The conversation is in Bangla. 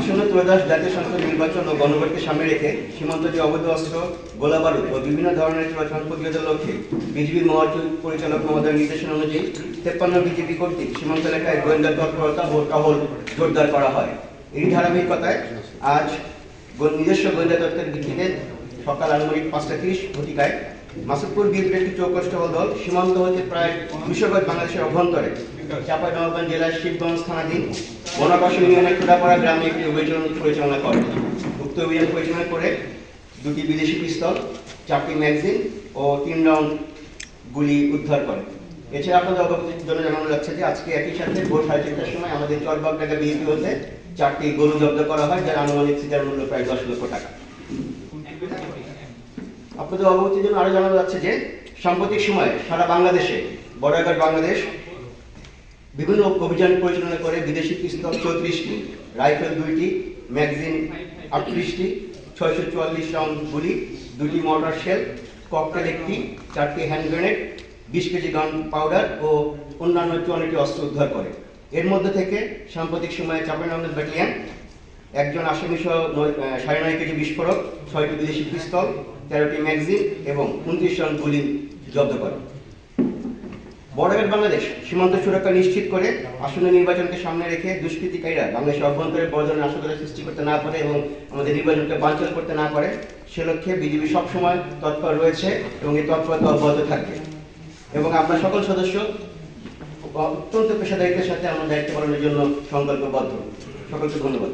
আসন্ন ত্রয়োদশ জাতীয় সংসদ নির্বাচন ও গণভোটকে সামনে রেখে সীমান্ত যে অবৈধ অস্ত্র গোলাবারুদ ও বিভিন্ন ধরনের চোরাচালান প্রতিরোধের লক্ষ্যে বিজিবি মহাচুর পরিচালক মহোদয়ের নির্দেশনা অনুযায়ী তেপ্পান্ন বিজেপি কর্তৃক সীমান্ত এলাকায় গোয়েন্দা তৎপরতা ও টহল জোরদার করা হয়। এই ধারাবাহিকতায় আজ নিজস্ব গোয়েন্দা তথ্যের ভিত্তিতে সকাল আনুমানিক পাঁচটা তিরিশ ঘটিকায় মাসুদপুর বিএনপির একটি চৌকস টহল দল, সীমান্ত হতে প্রায় দুশো গজ বাংলাদেশের অভ্যন্তরে, চাঁপাইনবাবগঞ্জ জেলার শিবগঞ্জ থানাধীন বনবাস ইউনিয়নের খোদাপাড়া গ্রামে একটি অভিযান পরিচালনা করে। উক্ত অভিযান পরিচালনা করে দুটি বিদেশি পিস্তল, চারটি ম্যাগজিন ও তিন রাউন্ড গুলি উদ্ধার করে। এছাড়া আপনাদের অবগতির জন্য জানানো যাচ্ছে যে আজকে একই সাথে ভোর সাড়ে চারটার সময় আমাদের চরবাগ ঢাকা বিএনপি হতে চারটি গরু জব্দ করা হয়, যার আনুমানিক সিটার মূল্য প্রায় দশ লক্ষ টাকা। আপনাদের অবগতির জন্য আরও জানানো যাচ্ছে যে, সাম্প্রতিক সময়ে সারা বাংলাদেশে, বর্ডার বাংলাদেশ বিভিন্ন অভিযান পরিচালনা করে, বিদেশি পিস্তল চৌত্রিশটি, রাইফেল দুইটি, ম্যাগজিন আটত্রিশটি, ছয়শো চুয়াল্লিশ রাউন্ড গুলি, দুটি মর্টার শেল, ককটেল একটি, চারটি হ্যান্ড গ্রেনেড, বিশ কেজি গান পাউডার ও অন্যান্য চুয়ান্নটি অস্ত্র উদ্ধার করে। এর মধ্যে থেকে সাম্প্রতিক সময়ে চাপাইনবাবগঞ্জ ব্যাটালিয়ান একজন আসামি সহ সাড়ে নয় কেজি বিস্ফোরক ছয়টি বিদেশি পিস্তল, তেরোটি ম্যাগজিন এবং উনত্রিশ রাউন্ড গুলি জব্দ করে। বর্ডার বাংলাদেশ সীমান্ত সুরক্ষা নিশ্চিত করে আসন্ন নির্বাচনকে সামনে রেখে দুষ্কৃতিকারীরা বাংলাদেশের অভ্যন্তরে বড় ধরনের নাশকতা সৃষ্টি করতে না পারে এবং আমাদের নির্বাচনকে বাঞ্চল করতে না পারে, সে লক্ষ্যে বিজেপি সবসময় তৎপর রয়েছে এবং এই তৎপরতা অব্যাহত থাকবে। এবং আমরা সকল সদস্য অত্যন্ত পেশাদারিত্বের সাথে আমার দায়িত্ব পালনের জন্য সংকল্পবদ্ধ। সকলকে ধন্যবাদ।